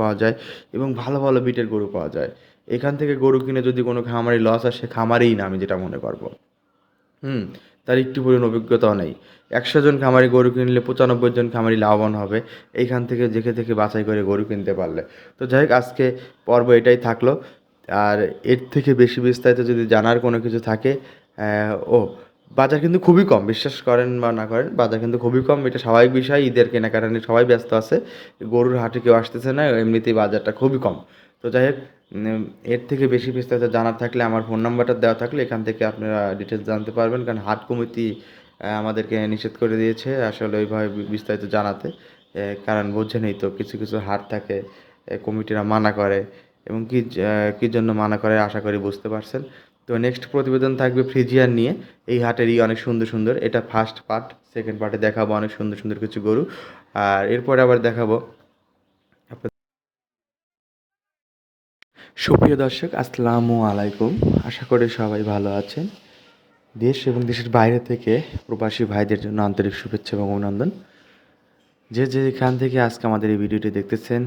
পাওয়া যায় এবং ভালো ভালো বিটের গরু পাওয়া যায়। এখান থেকে গরু কিনে যদি কোনো খামারি লস আসে, খামারেই না, আমি যেটা মনে করব। হুম, তার একটু পরিমাণ অভিজ্ঞতাও নেই। একশো জন খামারি গরু কিনলে পঁচানব্বই জন খামারি লাভবান হবে। এইখান থেকে দেখে দেখে বাছাই করে গরু কিনতে পারলে। তো যাই হোক, আজকে পর্ব এটাই থাকল। আর এর থেকে বেশি বিস্তারিত যদি জানার কোনো কিছু থাকে ও বাজার কিন্তু খুবই কম, বিশ্বাস করেন বা না করেন, বাজার কিন্তু খুবই কম। এটা স্বাভাবিক বিষয়, ঈদের কেনাকাটা নিয়ে সবাই ব্যস্ত আছে, গরুর হাটে কেউ আসতেছে না, এমনিতেই বাজারটা খুবই কম। তো যাই হোক এর থেকে বেশি বিস্তারিত জানার থাকলে, আমার ফোন নাম্বারটা দেওয়া থাকলে এখান থেকে আপনারা ডিটেলস জানতে পারবেন, কারণ হাট কমিটি আমাদেরকে নিষেধ করে দিয়েছে আসলে ওইভাবে বিস্তারিত জানাতে। কারণ বোঝেনই তো, কিছু কিছু হাট থাকে কমিটিরা মানা করে, এবং কি কী জন্য মানা করে, আশা করি বুঝতে পারছেন। তো নেক্সট প্রতিবেদন থাকবে ফ্রিজিয়ান নিয়ে। এই হাটেরই অনেক সুন্দর সুন্দর। এটা ফার্স্ট পার্ট সেকেন্ড পার্টে দেখাবো অনেক সুন্দর সুন্দর কিছু গরু। আর এরপরে আবার দেখাবো সুপ্রিয় দর্শক, আসসালামু আলাইকুম। আশা করি সবাই ভালো আছেন। দেশ এবং দেশের বাইরে থেকে প্রবাসী ভাইদের জন্য আন্তরিক শুভেচ্ছা এবং অভিনন্দন। যে যেখান থেকে আজকে আমাদের এই ভিডিওটি দেখতেছেন,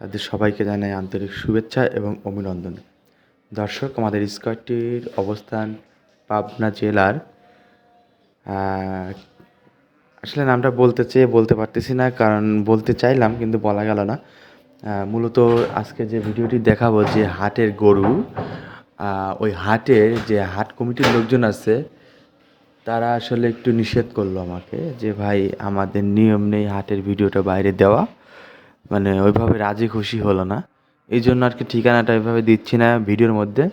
তাদের সবাইকে জানাই আন্তরিক শুভেচ্ছা এবং অভিনন্দন। দর্শক, আমাদের স্কোয়ারটির অবস্থান পাবনা জেলার। আসলে নামটা বলতে চেয়ে বলতে পারতেছি না, কারণ বলতে চাইলাম, কিন্তু বলা গেল না। মূলত আজকে যে ভিডিওটি দেখাবো যে হাটের গরু ওই হাটের যে হাট কমিটির লোকজন আছে, তারা আসলে একটু নিষেধ করল আমাকে যে, ভাই, আমাদের নিয়ম নেই হাটের ভিডিওটা বাইরে দেওয়া। মানে ওইভাবে রাজি খুশি হলো না। এই জন্য আর কি ঠিকানাটা এভাবে দিচ্ছি না ভিডিওর মধ্যে।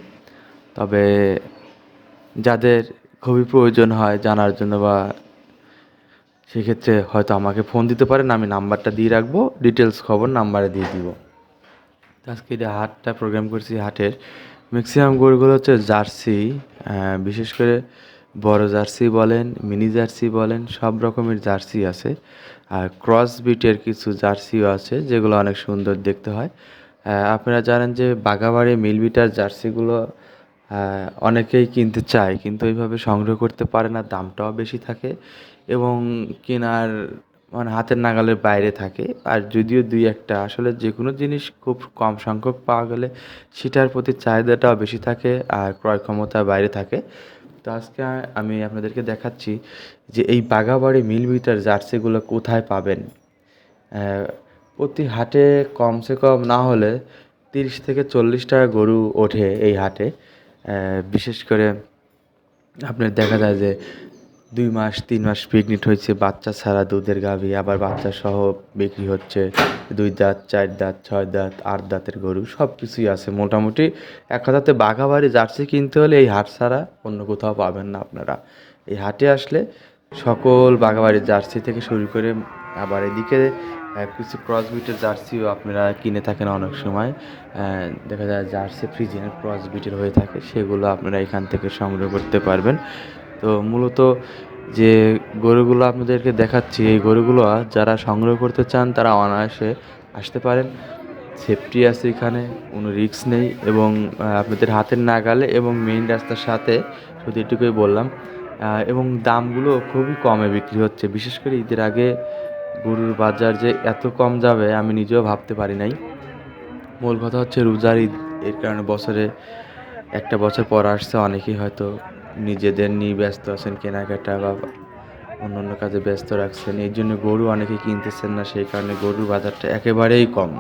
তবে যাদের খুবই প্রয়োজন হয় জানার জন্য বা সেক্ষেত্রে হয়তো আমাকে ফোন দিতে পারেন, আমি নাম্বারটা দিয়ে রাখব ডিটেলস খবর নাম্বারে দিয়ে দিব। আজকে যে হাটটা প্রোগ্রাম করছি, হাটের ম্যাক্সিমাম গরুগুলো হচ্ছে জার্সি বিশেষ করে বড় জার্সি বলেন, মিনি জার্সি বলেন, সব রকমের জার্সি আছে। আর ক্রস বিটের কিছু জার্সিও আছে, যেগুলো অনেক সুন্দর দেখতে হয়। আপনারা জানেন যে বাগাবাড়ি মিল বিটার জার্সিগুলো অনেকেই কিনতে চায়, কিন্তু ওইভাবে সংগ্রহ করতে পারে না, দামটাও বেশি থাকে এবং কেনার মানে হাতের নাগালের বাইরে থাকে। আর যদিও দুই একটা, আসলে যে কোনো জিনিস খুব কম সংখ্যক পাওয়া গেলে সেটার প্রতি চাহিদাটাও বেশি থাকে আর ক্রয় ক্ষমতা বাইরে থাকে। তো আজকে আমি আপনাদেরকে দেখাচ্ছি যে এই বাগাবাড়ি মিল বিটার জার্সিগুলো কোথায় পাবেন। প্রতি হাটে কমসে কম না হলে তিরিশ থেকে চল্লিশ টাকা গরু ওঠে এই হাটে। বিশেষ করে আপনার দেখা যায় যে দুই মাস, তিন মাস প্রেগনেন্ট হয়েছে, বাচ্চা ছাড়া দুধের গাভী, আবার বাচ্চা সহ বিক্রি হচ্ছে দুই দাঁত, চার দাঁত, ছয় দাঁত, আট দাঁতের গরু, সব কিছুই আছে। মোটামুটি এক কথাতে বাঘাবাড়ি জার্সি কিনতে হলে এই হাট ছাড়া অন্য কোথাও পাবেন না আপনারা। এই হাটে আসলে সকল বাঘাবাড়ির জার্সি থেকে শুরু করে আবার এদিকে কিছু ক্রস বিটের জার্সিও আপনারা কিনে থাকেন অনেক সময়। দেখা যায় জার্সি ফ্রিজিয়ান ক্রস বিটের হয়ে থাকে, সেগুলো আপনারা এখান থেকে সংগ্রহ করতে পারবেন। তো মূলত যে গরুগুলো আপনাদেরকে দেখাচ্ছি, এই গরুগুলো যারা সংগ্রহ করতে চান তারা অনায়াসে আসতে পারেন। সেফটি আছে এখানে, কোনো রিস্ক নেই এবং আপনাদের হাতের নাগালে এবং মেইন রাস্তার সাথে শুধু এটুকুই বললাম। এবং দামগুলো খুবই কমে বিক্রি হচ্ছে। বিশেষ করে ঈদের আগে গরুর বাজার যে এত কম যাবে, আমি নিজেও ভাবতে পারি নাই। মূল কথা হচ্ছে রোজার ঈদ, এর কারণে বছরে একটা বছর পর আসছে, অনেকেই হয়তো নিজেদের নিয়ে ব্যস্ত আছেন, কেনাকাটা বা অন্য অন্য কাজে ব্যস্ত রাখছেন। এই জন্য গরু অনেকে কিনতেছেন না, সেই কারণে গরুর বাজারটা একেবারেই কম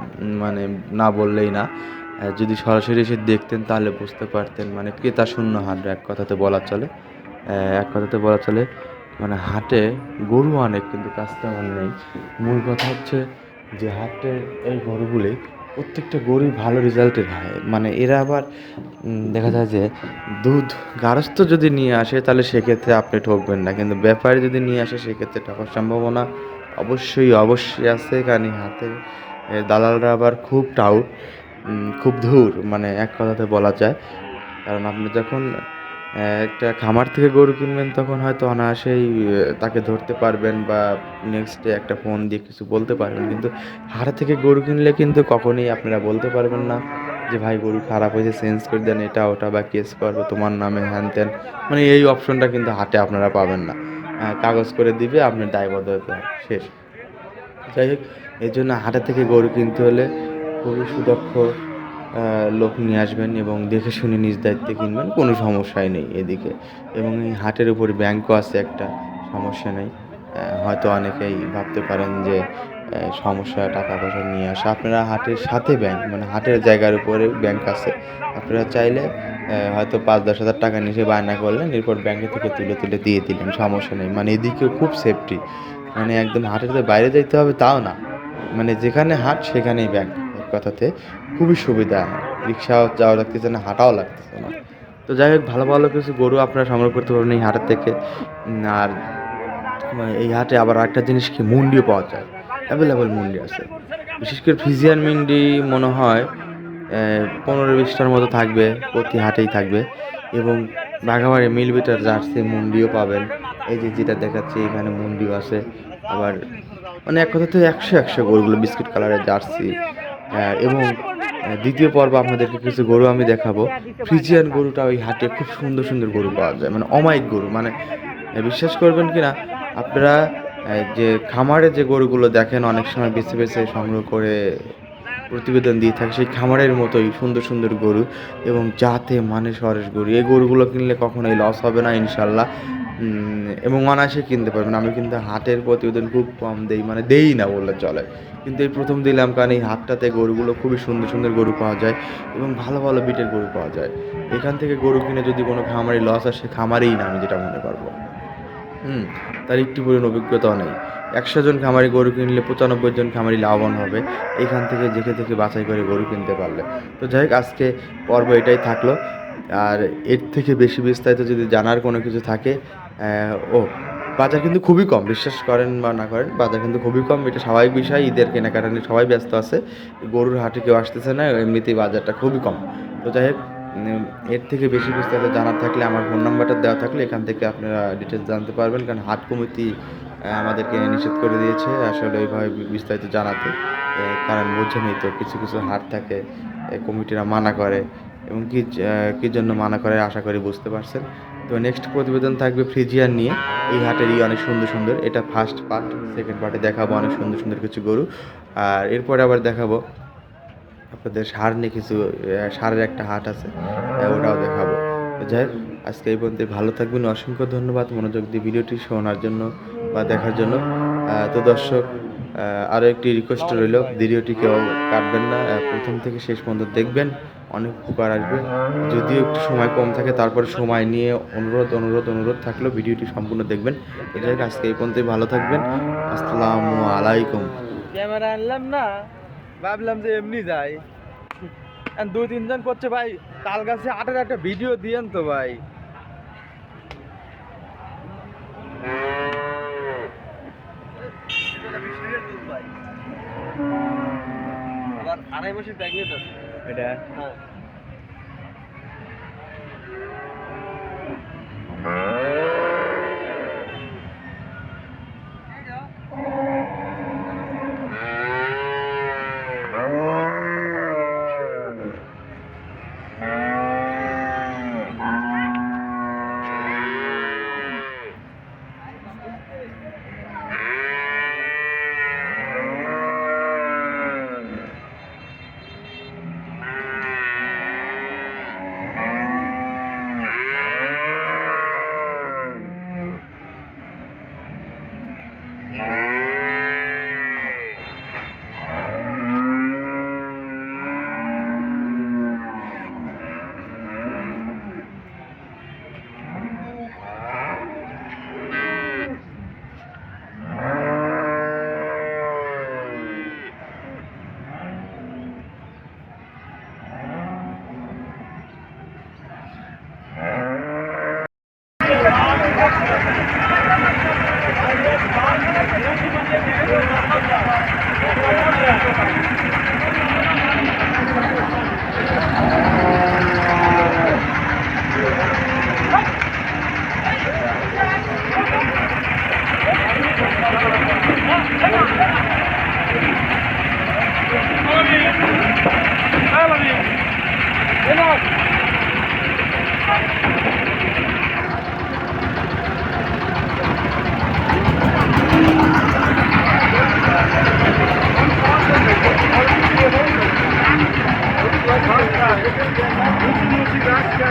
মানে না বললেই না। যদি সরাসরি এসে দেখতেন, তাহলে বুঝতে পারতেন মানে ক্রেতা শূন্য হাট এক কথাতে বলা চলে। এক কথাতে বলা চলে মানে হাটে গরু অনেক কিন্তু কাস্টমার নেই। মূল কথা হচ্ছে যে হাটে এই গরুগুলি প্রত্যেকটা গরুই ভালো রেজাল্টের হয় মানে এরা আবার দেখা যায় যে দুধ গারস্থ যদি নিয়ে আসে, তাহলে সেক্ষেত্রে আপনি ঠকবেন না। কিন্তু ব্যাপারী যদি নিয়ে আসে, সেক্ষেত্রে ঠকার সম্ভাবনা অবশ্যই অবশ্যই আছে। কারণ হাতে দালালরা আবার খুব টাউট খুব ধূর মানে এক কথাতে বলা যায়। কারণ আপনি যখন একটা খামার থেকে গরু কিনবেন, তখন হয়তো অনায়াসেই তাকে ধরতে পারবেন বা নেক্সট ডে একটা ফোন দিয়ে কিছু বলতে পারবেন। কিন্তু হাট থেকে গরু কিনলে কিন্তু কখনোই আপনারা বলতে পারবেন না যে, ভাই, গরু খারাপ হয়েছে চেঞ্জ করে দেন, এটা, ওটা বা কেস করব, তোমার নামে হ্যান ত্যান মানে এই অপশনটা কিন্তু হাটে আপনারা পাবেন না। কাগজ করে দিবে আপনার দায়বদ্ধতা শেষ। যাই হোক এই জন্য হাটে থেকে গরু কিনতে হলে খুবই সুদক্ষ লোক নিয়ে আসবেন এবং দেখে শুনে নিজ দায়িত্বে কিনবেন, কোনো সমস্যাই নেই এদিকে। এবং এই হাটের উপর ব্যাংকও আছে একটা, সমস্যা নেই। হয়তো অনেকেই ভাবতে পারেন যে সমস্যা টাকা পয়সা নিয়ে আসা। আপনারা হাটের সাথে ব্যাংক মানে হাটের জায়গার উপরে ব্যাংক আছে। আপনারা চাইলে হয়তো পাঁচ দশ হাজার টাকা নিয়ে বায়না করলেন, এরপর ব্যাংকে থেকে তুলে তুলে দিয়ে দিলেন, সমস্যা নেই। মানে এদিকেও খুব সেফটি মানে একদম হাটের বাইরে যাইতে হবে তাও না। মানে যেখানে হাট সেখানেই ব্যাংক। কথাতে খুবই সুবিধা। রিক্সাও যাওয়া লাগতেছে না, হাঁটাও লাগতেছে না। তো যাই হোক, ভালো ভালো কিছু গরু আপনারা সংগ্রহ করতে পারবেন এই হাটের থেকে। আর, এই হাটে আবার একটা জিনিস কি, মুন্ডিও পাওয়া যায়। অ্যাভেলেবেল মুন্ডি আছে। বিশেষ করে ফিজিয়ান মিন্ডি মনে হয় পনেরো বিশটার মতো থাকবে, প্রতি হাটেই থাকবে। এবং বাঘাবাড়ি মিলবিটার জার্সি মুন্ডিও পাবেন। এই যে যেটা দেখাচ্ছি, এখানে মুন্ডিও আছে। আবার মানে এক কথাতে একশো একশো গরুগুলো বিস্কিট কালারের জার্সি এবং দ্বিতীয় পর্ব আপনাদেরকে কিছু গরু আমি দেখাবো। ফ্রিজিয়ান গরুটা ওই হাটে খুব সুন্দর সুন্দর গরু পাওয়া যায় মানে অমায়িক গরু মানে বিশ্বাস করবেন কি না আপনারা যে খামারে যে গরুগুলো দেখেন, অনেক সময় বেছে বেছে সংগ্রহ করে প্রতিবেদন দিয়ে থাকে, সেই খামারের মতোই সুন্দর সুন্দর গরু এবং যাতে মানে সরেস গরু। এই গরুগুলো কিনলে কখনোই লস হবে না, ইনশাল্লাহ। এবং অনায়াসে কিনতে পারবেন। আমি কিন্তু হাটের প্রতিবেদন খুব কম দেই মানে দেই না বললে চলে। কিন্তু এই প্রথম দিলাম কারণ এই হাটটাতে গরুগুলো খুবই সুন্দর সুন্দর গরু পাওয়া যায় এবং ভালো ভালো বিটের গরু পাওয়া যায়। এখান থেকে গরু কিনে যদি কোনো খামারি লস আসে, খামারেই না, আমি যেটা মনে করব। হুম, তার একটি পরিমাণ অভিজ্ঞতাও নেই। একশো জন খামারি গরু কিনলে পঁচানব্বই জন খামারি লাভবান হবে। এখান থেকে যেখে থেকে বাছাই করে গরু কিনতে পারলে। তো যাই হোক, আজকে পর্ব এটাই থাকল। আর এর থেকে বেশি বিস্তারিত যদি জানার কোনো কিছু থাকে ও, বাজার কিন্তু খুবই কম, বিশ্বাস করেন বা না করেন, বাজার কিন্তু খুবই কম, এটা স্বাভাবিক বিষয়, ঈদের কেনাকাটা নিয়ে সবাই ব্যস্ত আছে, গরুর হাটে কেউ আসতেছে না, এমনিতেই বাজারটা খুবই কম। তো যাই হোক এর থেকে বেশি বিস্তারিত জানার থাকলে, আমার ফোন নাম্বারটা দেওয়া থাকলে, এখান থেকে আপনারা ডিটেলস জানতে পারবেন, কারণ হাট কমিটি আমাদেরকে নিষেধ করে দিয়েছে, আসলে ওইভাবে বিস্তারিত জানাতে কারণ বোঝেনি তো, কিছু কিছু হাট থাকে কমিটিরা মানা করে, এবং কি কী জন্য মানা করে, আশা করি বুঝতে পারছেন। তো নেক্সট প্রতিবেদন থাকবে ফ্রিজিয়ান নিয়ে। এই হাটেরই অনেক সুন্দর সুন্দর। এটা ফার্স্ট পার্ট সেকেন্ড পার্টে দেখাবো অনেক সুন্দর সুন্দর কিছু গরু। আর এরপরে আবার দেখাবো আপনাদের সার নিয়ে কিছু সারের একটা হাট আছে আহ, ওটাও দেখাবো। যাই হোক, আজকে এই পর্যন্ত ভালো থাকবেন অসংখ্য ধন্যবাদ মনোযোগ দিয়ে ভিডিওটি শোনার জন্য বা দেখার জন্য। তো দর্শক আরও একটি রিকোয়েস্ট রইল ভিডিওটি কেউ কাটবেন না। প্রথম থেকে শেষ পর্যন্ত দেখবেন। অনেক উপকার আসবে। যদিও একটু সময় কম থাকে, তারপরে সময় নিয়ে অনুরোধ অনুরোধ অনুরোধ থাকলেও ভিডিওটি সম্পূর্ণ দেখবেন। যাই আজকে এই পর্যন্তই, ভালো থাকবেন। আসসালামু আলাইকুম। ক্যামেরা আনলাম না, ভাবলাম যে এমনি যাই। দুই, তিনজন করছে ভাই, তাল গাছে আটের একটা ভিডিও দিয়েন তো ভাই। আড়াই বছর প্রেগনেন্ট আছে এটা হ্যাঁ